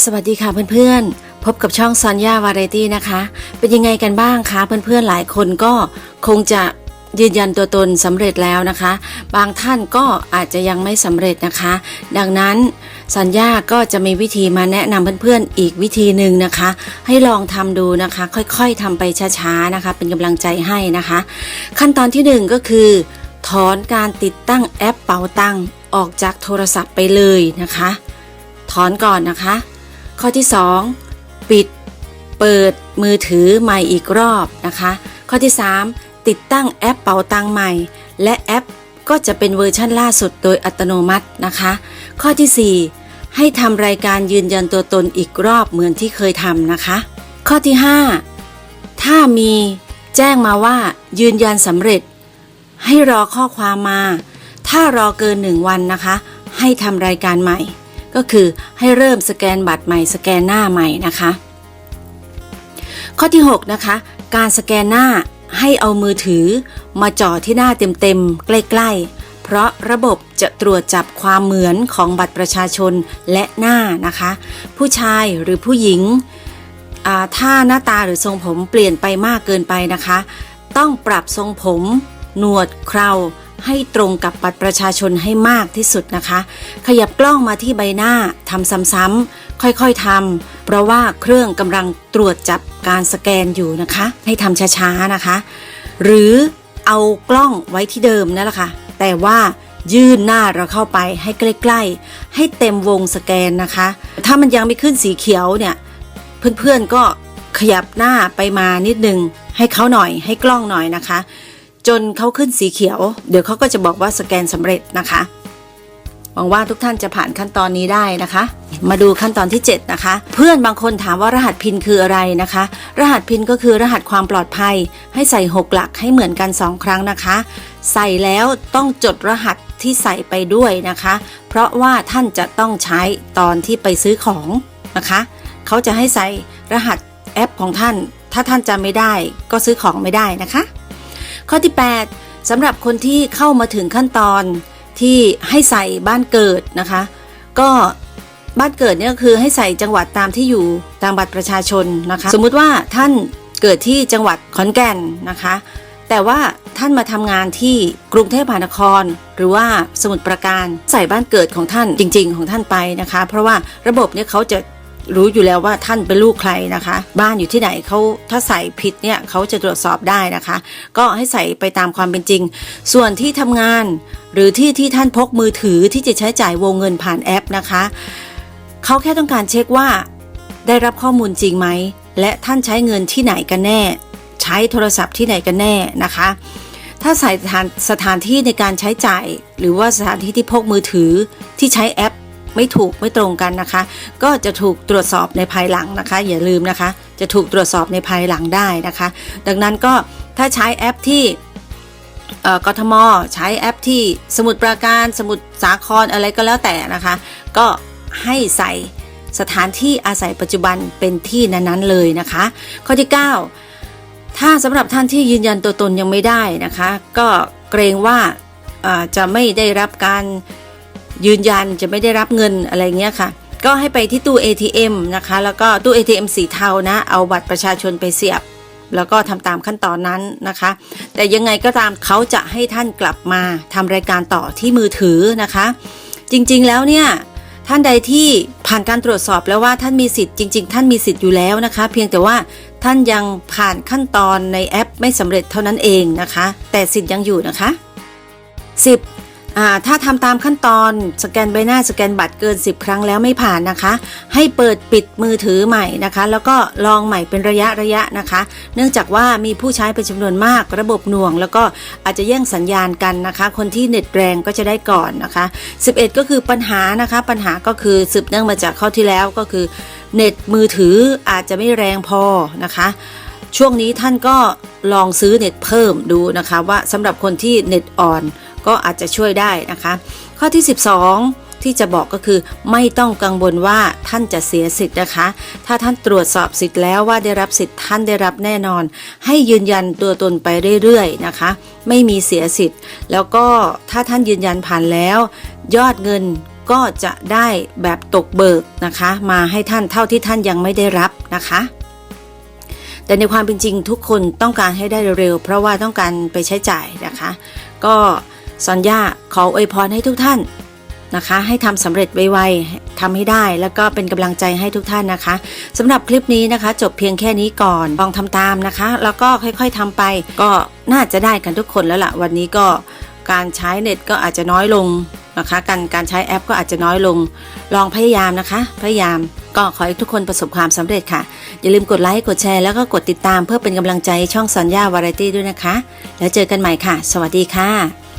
สวัสดีค่ะเพื่อนๆ พบกับช่องซอนย่าวาไรตี้นะคะ เป็นยังไงกันบ้างคะเพื่อนๆหลายคนก็คงจะยืนยันตัวตนสำเร็จแล้วนะคะ บางท่านก็อาจจะยังไม่สำเร็จนะคะ ดังนั้นสัญญาก็จะมีวิธีมาแนะนำเพื่อนๆอีกวิธีหนึ่งนะคะ ให้ลองทำดูนะคะ ค่อยๆทำไปช้าๆนะคะ เป็นกำลังใจให้นะคะ ขั้นตอนที่หนึ่งก็คือ ถอนการติดตั้งแอปเป๋าตังออกจากโทรศัพท์ไปเลยนะคะ ถอนก่อนนะคะ ข้อที่ 2 ปิด เปิดมือถือใหม่อีกรอบนะคะ ข้อที่ 3 ติดตั้งแอปเป๋าตังใหม่ และแอปก็จะเป็นเวอร์ชั่นล่าสุดโดยอัตโนมัตินะคะ ข้อทีสี่ 4 ให้ทำรายการยืนยันตัวตนอีกรอบเหมือนที่เคยทำนะคะ ข้อที่ 5 ถ้ามีแจ้งมาว่ายืนยันสำเร็จ ให้รอข้อความมา ถ้ารอเกินหนึ่งวันนะคะ ให้ทำรายการใหม่ ก็คือให้เริ่มสแกนบัตรใหม่สแกนหน้าใหม่นะคะ ข้อที่ 6 นะคะ การสแกนหน้าให้เอามือถือมาจ่อที่หน้าเต็มๆ ใกล้ๆ เพราะระบบจะตรวจจับความเหมือนของบัตรประชาชนและหน้านะคะ ผู้ชายหรือผู้หญิง ถ้าหน้าตาหรือทรงผมเปลี่ยนไปมากเกินไปนะคะ ต้องปรับทรงผม หนวดเครา ให้ตรงกับบัตรประชาชนให้มากที่สุดนะคะ ขยับกล้องมาที่ใบหน้าทำซ้ำๆค่อยๆทำเพราะว่าเครื่องกำลังตรวจจับการสแกนอยู่นะคะ ให้ทำช้าๆนะคะ หรือเอากล้องไว้ที่เดิมนั่นแหละค่ะ แต่ว่ายื่นหน้าเราเข้าไปให้ใกล้ๆ ให้เต็มวงสแกนนะคะ ถ้ามันยังไม่ขึ้นสีเขียวเนี่ยเพื่อนๆก็ขยับหน้าไปมานิดนึงให้เขาหน่อยให้กล้องหน่อยนะคะ จนเขาขึ้นสีเขียว เดี๋ยวเขาก็จะบอกว่าสแกนสำเร็จนะคะ หวังว่าทุกท่านจะผ่านขั้นตอนนี้ได้นะคะ มาดูขั้นตอนที่ 7 นะคะ เพื่อนบางคนถามว่ารหัสพินคืออะไรนะคะ รหัสพินก็คือรหัสความปลอดภัย ให้ใส่ 6 หลักให้เหมือนกัน 2 ครั้งนะคะ ใส่แล้วต้องจดรหัสที่ใส่ไปด้วยนะคะ เพราะว่าท่านจะต้องใช้ตอนที่ไปซื้อของนะคะ เขาจะให้ใส่รหัสแอปของท่าน ถ้าท่านจำไม่ได้ก็ซื้อของไม่ได้นะคะ ข้อที่ 8สำหรับคนที่เข้ามาถึงขั้นตอนที่ให้ใส่บ้านเกิดนะคะ ก็บ้านเกิดเนี่ยก็คือให้ใส่จังหวัดตามที่อยู่ตามบัตรประชาชนนะคะ สมมุติว่าท่านเกิดที่จังหวัดขอนแก่นนะคะ แต่ว่าท่านมาทำงานที่กรุงเทพมหานคร หรือว่าสมุทรปราการใส่บ้านเกิดของท่านจริง ๆ ของท่านไปนะคะ เพราะว่าระบบเนี่ยเขาจะ รู้อยู่แล้วว่าท่านเป็นลูกใครนะคะ บ้านอยู่ที่ไหนเขาถ้าใส่ผิดเนี่ยเขาจะตรวจสอบได้นะคะ ก็ให้ใส่ไปตามความเป็นจริง ส่วนที่ทำงาน หรือที่ที่ท่านพกมือถือที่จะใช้จ่ายวงเงินผ่านแอปนะคะเขาแค่ต้องการเช็คว่า ได้รับข้อมูลจริงไหมและท่านใช้เงินที่ไหนกันแน่ ใช้โทรศัพท์ที่ไหนกันแน่นะคะ ถ้าใส่สถานสถานที่ในการใช้จ่าย หรือว่าสถานที่ที่พกมือถือที่ใช้แอป ไม่ถูกไม่ตรงกันนะคะ ก็จะถูกตรวจสอบในภายหลังนะคะ อย่าลืมนะคะ จะถูกตรวจสอบในภายหลังได้นะคะ ดังนั้นก็ถ้าใช้แอปที่กทมใช้แอปที่สมุดปราการสมุดสาครอะไรก็แล้วแต่นะคะ ก็ให้ใส่สถานที่อาศัยปัจจุบันเป็นที่นั้นๆเลยนะคะ ข้อที่ 9 ถ้าสำหรับท่านที่ยืนยันตัวตนยังไม่ได้นะคะ ก็เกรงว่าจะไม่ได้รับการ ยืนยันจะไม่ได้รับเงินอะไรเงี้ยค่ะ ก็ให้ไปที่ตู้ ATM นะคะ แล้วก็ตู้ ATM สีเทานะ เอาบัตรประชาชนไปเสียบ แล้วก็ทำตามขั้นตอนนั้นนะคะ แต่ยังไงก็ตามเขาจะให้ท่านกลับมาทำรายการต่อที่มือถือนะคะ จริงๆแล้วเนี่ยท่านใดที่ผ่านการตรวจสอบแล้วว่าท่านมีสิทธิ์จริง ๆ ท่านมีสิทธิ์อยู่แล้วนะคะ เพียงแต่ว่าท่านยังผ่านขั้นตอนในแอปไม่สำเร็จเท่านั้นเองนะคะ แต่สิทธิ์ยังอยู่นะคะ 10 ถ้าทำตามขั้นตอนสแกนใบหน้าสแกนบัตรเกิน 10 ครั้งแล้วไม่ผ่านนะคะ ให้เปิดปิดมือถือใหม่นะคะ แล้วก็ลองใหม่เป็นระยะระยะนะคะ เนื่องจากว่ามีผู้ใช้เป็นจำนวนมากระบบหน่วง แล้วก็อาจจะแย่งสัญญาณกันนะคะ คนที่เน็ตแรงก็จะได้ก่อนนะคะ 11 ก็คือปัญหานะคะ ปัญหาก็คือสืบเนื่องมาจากข้อที่แล้วก็คือเน็ตมือถืออาจจะไม่แรงพอนะคะช่วงนี้ท่านก็ลองซื้อเน็ตเพิ่มดูนะคะ ว่าสำหรับคนที่เน็ตอ่อน ก็อาจจะช่วยได้นะคะ ข้อที่ 12 ที่จะบอกก็คือไม่ต้องกังวลว่าท่านจะเสียสิทธิ์นะคะ ถ้าท่านตรวจสอบสิทธิ์แล้วว่าได้รับสิทธิ์ท่านได้รับแน่นอน ให้ยืนยันตัวตนไปเรื่อยๆนะคะ ไม่มีเสียสิทธิ์ แล้วก็ถ้าท่านยืนยันผ่านแล้ว ยอดเงินก็จะได้แบบตกเบิกนะคะ มาให้ท่านเท่าที่ท่านยังไม่ได้รับนะคะแต่ในความเป็นจริงทุกคนต้องการให้ได้เร็ว เพราะว่าต้องการไปใช้จ่ายนะคะ ก็ สัญญาขออวยพรให้ทุกท่านนะคะ ให้ทำสำเร็จไวๆทำให้ได้แล้วก็เป็นกำลังใจให้ทุกท่านนะคะสำหรับคลิปนี้นะคะ จบเพียงแค่นี้ก่อนลองทำตามนะคะ แล้วก็ค่อยๆทำไป ก็น่าจะได้กันทุกคนแล้วล่ะ วันนี้ก็การใช้เน็ตก็อาจจะน้อยลงนะคะการการใช้แอปก็อาจจะน้อยลง ลองพยายามนะคะ พยายามก็ขอให้ทุกคนประสบความสำเร็จค่ะ อย่าลืมกดไลค์กดแชร์แล้วก็กดติดตามเพื่อเป็นกำลังใจช่องสัญญาวาไรตี้ด้วยนะคะ แล้วเจอกันใหม่ค่ะ สวัสดีค่ะ